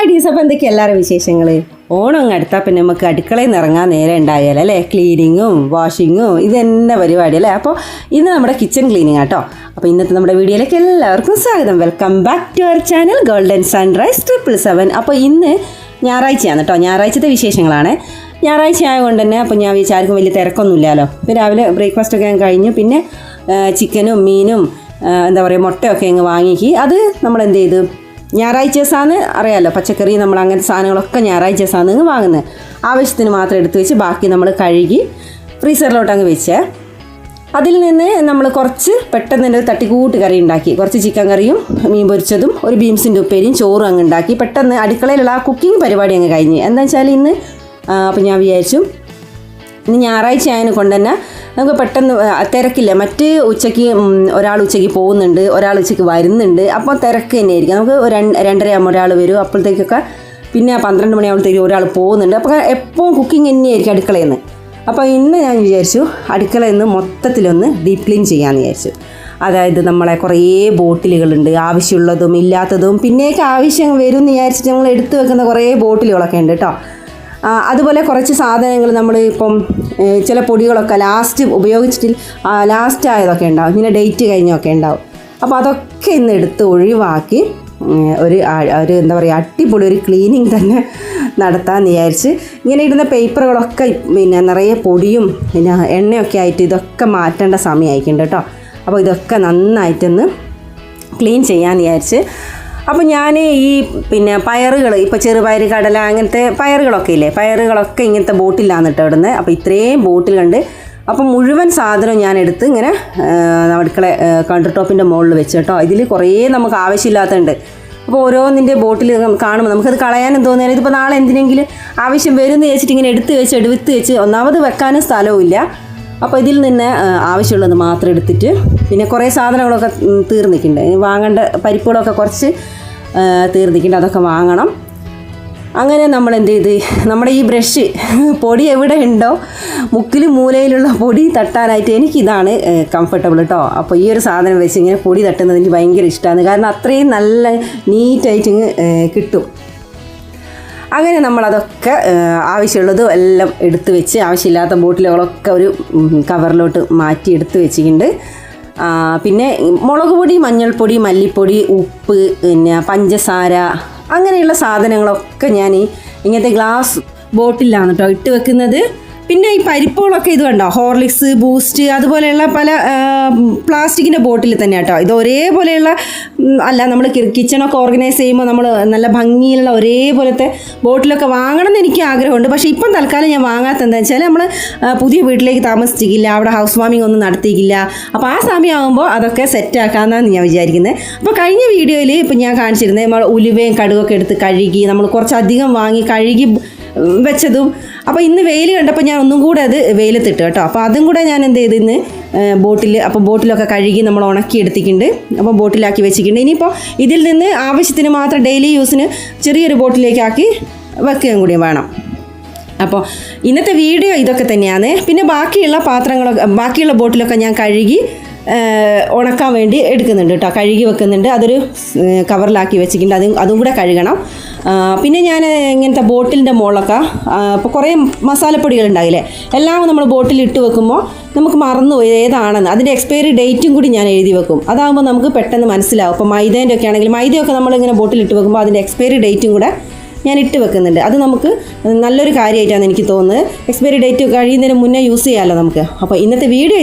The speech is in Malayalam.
ഹായ് ഡീസ് അപ്പം എല്ലാവരും വിശേഷങ്ങൾ ഓണം അങ്ങ് അടുത്താൽ പിന്നെ നമുക്ക് അടുക്കളയിൽ നിന്ന് ഇറങ്ങാൻ നേരെ ഉണ്ടായാൽ അല്ലേ? ക്ലീനിങ്ങും വാഷിങ്ങും ഇത് തന്നെ പരിപാടി അല്ലേ? അപ്പോൾ ഇന്ന് നമ്മുടെ കിച്ചൺ ക്ലീനിങ് ആട്ടോ. അപ്പോൾ ഇന്നത്തെ നമ്മുടെ വീഡിയോയിലേക്ക് എല്ലാവർക്കും സ്വാഗതം. Welcome back to our channel golden sunrise triple seven അപ്പോൾ ഇന്ന് ഞായറാഴ്ചയാണ് കേട്ടോ ഞായറാഴ്ചത്തെ വിശേഷങ്ങളാണ്. ഞായറാഴ്ച ആയതുകൊണ്ട് തന്നെ അപ്പോൾ ഞാൻ വിചാരിക്കും വലിയ തിരക്കൊന്നുമില്ലല്ലോ. ഇപ്പോൾ രാവിലെ ബ്രേക്ക്ഫാസ്റ്റ് ഒക്കെ ഞാൻ കഴിഞ്ഞു. പിന്നെ ചിക്കനും മീനും എന്താ പറയുക മുട്ടയൊക്കെ അങ്ങ് വാങ്ങിക്കി. അത് നമ്മൾ എന്ത് ചെയ്തു? ഞായറാഴ്ച ദിവസമാണ് അറിയാമല്ലോ പച്ചക്കറി നമ്മൾ അങ്ങനത്തെ സാധനങ്ങളൊക്കെ ഞായറാഴ്ച ദിവസമാണ് വാങ്ങുന്നത് ആവശ്യത്തിന് മാത്രം എടുത്ത് വെച്ച് ബാക്കി നമ്മൾ കഴുകി ഫ്രീസറിലോട്ട് അങ്ങ് വെച്ചേ. അതിൽ നിന്ന് നമ്മൾ കുറച്ച് പെട്ടെന്ന് തന്നെ തട്ടിക്കൂട്ട് കറി ഉണ്ടാക്കി. കുറച്ച് ചിക്കൻ കറിയും മീൻ പൊരിച്ചതും ഒരു ബീൻസിന്റെ ഉപ്പേരിയും ചോറും അങ്ങ് ഉണ്ടാക്കി. പെട്ടെന്ന് അടുക്കളയിലുള്ള ആ കുക്കിംഗ് പരിപാടി അങ്ങ് കഴിഞ്ഞ്. എന്താ വെച്ചാൽ ഇന്ന് അപ്പം ഞാൻ വിചാരിച്ചു ഇന്ന് ഞായറാഴ്ച ആയതിനെ കൊണ്ട് തന്നെ നമുക്ക് പെട്ടെന്ന് തിരക്കില്ല. മറ്റ് ഉച്ചയ്ക്ക് ഒരാൾ ഉച്ചയ്ക്ക് പോകുന്നുണ്ട് ഒരാൾ ഉച്ചയ്ക്ക് വരുന്നുണ്ട്. അപ്പോൾ തിരക്ക് തന്നെയായിരിക്കും. നമുക്ക് ഒരു രണ്ട് രണ്ടരയാകുമ്പോൾ ഒരാൾ വരും. അപ്പോഴത്തേക്കൊക്കെ പിന്നെ പന്ത്രണ്ട് മണിയാകുമ്പോഴത്തേക്ക് ഒരാൾ പോകുന്നുണ്ട്. അപ്പോൾ എപ്പോഴും കുക്കിംഗ് തന്നെയായിരിക്കും അടുക്കളയിൽ നിന്ന് അപ്പോൾ ഇന്ന് ഞാൻ വിചാരിച്ചു അടുക്കളയിൽ നിന്ന് മൊത്തത്തിലൊന്ന് ഡീപ് ക്ലീൻ ചെയ്യാമെന്ന് വിചാരിച്ചു. അതായത് നമ്മളെ കുറേ ബോട്ടിലുകളുണ്ട്. ആവശ്യമുള്ളതും ഇല്ലാത്തതും. പിന്നെയൊക്കെ ആവശ്യം വരും എന്ന് വിചാരിച്ചിട്ട് നമ്മൾ എടുത്തു വെക്കുന്ന കുറേ ബോട്ടിലുകളൊക്കെ ഉണ്ട് കേട്ടോ. അതുപോലെ കുറച്ച് സാധനങ്ങൾ നമ്മൾ ഇപ്പം ചില പൊടികളൊക്കെ ലാസ്റ്റ് ഉപയോഗിച്ചിട്ട് ലാസ്റ്റ് ആയതൊക്കെ ഉണ്ടാവും. ഇങ്ങനെ ഡേറ്റ് കഴിഞ്ഞൊക്കെ ഉണ്ടാവും. അപ്പോൾ അതൊക്കെ ഇന്ന് എടുത്ത് ഒഴിവാക്കി ഒരു ഒരു എന്താ പറയുക അടിപൊളി ഒരു ക്ലീനിങ് തന്നെ നടത്താമെന്ന് വിചാരിച്ച് ഇങ്ങനെ ഇടുന്ന പേപ്പറുകളൊക്കെ പിന്നെ നിറയെ പൊടിയും പിന്നെ എണ്ണയൊക്കെ ആയിട്ട് ഇതൊക്കെ മാറ്റേണ്ട സമയമായിരിക്കും കേട്ടോ. അപ്പോൾ ഇതൊക്കെ നന്നായിട്ടൊന്ന് ക്ലീൻ ചെയ്യാമെന്ന് വിചാരിച്ച് അപ്പോൾ ഞാൻ ഈ പിന്നെ പയറുകൾ ഇപ്പോൾ ചെറുപയർ കടല അങ്ങനത്തെ പയറുകളൊക്കെ ഇല്ലേ? പയറുകളൊക്കെ ഇങ്ങനത്തെ ബോട്ടിലാണ് കേട്ടോ ഇവിടുന്ന് അപ്പോൾ ഇത്രയും ബോട്ടിൽ കണ്ട് അപ്പം മുഴുവൻ സാധനവും ഞാൻ എടുത്ത് ഇങ്ങനെ അടുക്കള കൗണ്ടർ ടോപ്പിന്റെ മുകളിൽ വെച്ച് കേട്ടോ. ഇതിൽ കുറേ നമുക്ക് ആവശ്യമില്ലാത്തതുണ്ട്. അപ്പോൾ ഓരോന്നിന്റെ ബോട്ടിൽ കാണുമ്പോൾ നമുക്കത് കളയാനും തോന്നിയാൽ ഇതിപ്പോൾ നാളെ എന്തിനെങ്കിലും ആവശ്യം വരുമെന്ന് വെച്ചിട്ട് ഇങ്ങനെ എടുത്ത് വെച്ച് എടുത്ത് വെച്ച് ഒന്നാമത് വെക്കാനും സ്ഥലവും അപ്പോൾ ഇതിൽ നിന്ന് ആവശ്യമുള്ളത് മാത്രം എടുത്തിട്ട് പിന്നെ കുറേ സാധനങ്ങളൊക്കെ തീർന്നിട്ടുണ്ട്. വാങ്ങേണ്ട പരിപ്പുകളൊക്കെ കുറച്ച് തീർന്നിട്ടുണ്ട്. അതൊക്കെ വാങ്ങണം. അങ്ങനെ നമ്മൾ എന്ത് ചെയ്ത് നമ്മുടെ ഈ ബ്രഷ് പൊടി എവിടെ ഉണ്ടോ മുക്കിലും മൂലയിലുള്ള പൊടി തട്ടാനായിട്ട് എനിക്കിതാണ് കംഫർട്ടബിൾ കേട്ടോ അപ്പോൾ ഈ ഒരു സാധനം വെച്ച് ഇങ്ങനെ പൊടി തട്ടുന്നത് എനിക്ക് ഭയങ്കര ഇഷ്ടമാണ് കാരണം അത്രയും നല്ല നീറ്റായിട്ട് കിട്ടും. അങ്ങനെ നമ്മളതൊക്കെ ആവശ്യമുള്ളതും എല്ലാം എടുത്ത് വെച്ച് ആവശ്യമില്ലാത്ത ബോട്ടിലുകളൊക്കെ ഒരു കവറിലോട്ട് മാറ്റി എടുത്ത് വെച്ചിട്ടുണ്ട് പിന്നെ മുളക് പൊടി മഞ്ഞൾപ്പൊടി മല്ലിപ്പൊടി ഉപ്പ് പിന്നെ പഞ്ചസാര അങ്ങനെയുള്ള സാധനങ്ങളൊക്കെ ഞാൻ ഇങ്ങനത്തെ ഗ്ലാസ് ബോട്ടിലാണ് കേട്ടോ ഇട്ട് വെക്കുന്നത്. പിന്നെ ഈ പരിപ്പുകളൊക്കെ ഇത് കണ്ടോ? ഹോർലിക്സ് ബൂസ്റ്റ് അതുപോലെയുള്ള പല പ്ലാസ്റ്റിക്കിന്റെ ബോട്ടിൽ തന്നെ കേട്ടോ. ഇത് ഒരേപോലെയുള്ള അല്ല നമ്മൾ കിച്ചണൊക്കെ ഓർഗനൈസ് ചെയ്യുമ്പോൾ നമ്മൾ നല്ല ഭംഗിയുള്ള ഒരേപോലത്തെ ബോട്ടിലൊക്കെ വാങ്ങണം എന്ന് എനിക്ക് ആഗ്രഹമുണ്ട്. പക്ഷേ ഇപ്പം തൽക്കാലം ഞാൻ വാങ്ങാത്ത എന്താ വെച്ചാൽ നമ്മൾ പുതിയ വീട്ടിലേക്ക് താമസിച്ചിട്ടില്ല അവിടെ ഹൗസ് വാമിംഗ് ഒന്നും നടത്തിയിട്ടില്ല. അപ്പോൾ ആ സമയമാകുമ്പോൾ അതൊക്കെ സെറ്റാക്കാമെന്നാണ് ഞാൻ വിചാരിക്കുന്നത് അപ്പോൾ കഴിഞ്ഞ വീഡിയോയിൽ ഇപ്പം ഞാൻ കാണിച്ചിരുന്നത് നമ്മൾ ഉലുവയും കടുകൊക്കെ എടുത്ത് കഴുകി നമ്മൾ കുറച്ചധികം വാങ്ങി കഴുകി വെച്ചതും. അപ്പോൾ ഇന്ന് വെയിൽ കണ്ടപ്പോൾ ഞാൻ ഒന്നും കൂടെ അത് വെയിലത്തിട്ട് കേട്ടോ. അപ്പോൾ അതും കൂടെ ഞാൻ എന്ത് ചെയ്ത് ഇന്ന് ബോട്ടിൽ അപ്പോൾ ബോട്ടിലൊക്കെ കഴുകി നമ്മൾ ഉണക്കി എടുത്തിട്ടുണ്ട് അപ്പോൾ ബോട്ടിലാക്കി വെച്ചിട്ടുണ്ട്. ഇനിയിപ്പോൾ ഇതിൽ നിന്ന് ആവശ്യത്തിന് മാത്രം ഡെയിലി യൂസിന് ചെറിയൊരു ബോട്ടിലേക്കാക്കി വെക്കുകയും കൂടി വേണം. അപ്പോൾ ഇന്നത്തെ വീഡിയോ ഇതൊക്കെ തന്നെയാണ്. പിന്നെ ബാക്കിയുള്ള പാത്രങ്ങളൊക്കെ ബാക്കിയുള്ള ബോട്ടിലൊക്കെ ഞാൻ കഴുകി ഉണക്കാൻ വേണ്ടി എടുക്കുന്നുണ്ട് കേട്ടോ. കഴുകി വെക്കുന്നുണ്ട്. അതൊരു കവറിലാക്കി വെച്ചിട്ടുണ്ട്. അതും അതും കൂടെ കഴുകണം. പിന്നെ ഞാൻ ഇങ്ങനത്തെ ബോട്ടിലിന്റെ മുകളൊക്കെ ഇപ്പോൾ കുറേ മസാലപ്പൊടികൾ ഉണ്ടാകില്ലേ എല്ലാം നമ്മൾ ബോട്ടിൽ ഇട്ട് വെക്കുമ്പോൾ നമുക്ക് മറന്നുപോയി ഏതാണെന്ന്. അതിന്റെ എക്സ്പയറി ഡേറ്റും കൂടി ഞാൻ എഴുതി വെക്കും. അതാകുമ്പോൾ നമുക്ക് പെട്ടെന്ന് മനസ്സിലാവും. ഇപ്പോൾ മൈദേന്റെ ഒക്കെ ആണെങ്കിൽ മൈദയൊക്കെ നമ്മളിങ്ങനെ ബോട്ടിൽ ഇട്ട് വെക്കുമ്പോൾ അതിന്റെ എക്സ്പയറി ഡേറ്റും കൂടെ ഞാൻ ഇട്ട് വെക്കുന്നുണ്ട്. അത് നമുക്ക് നല്ലൊരു കാര്യമായിട്ടാണ് എനിക്ക് തോന്നുന്നത്. എക്സ്പയറി ഡേറ്റ് കഴിയുന്നതിന് മുന്നേ യൂസ് ചെയ്യാമല്ലോ നമുക്ക്. അപ്പോൾ ഇന്നത്തെ വീഡിയോ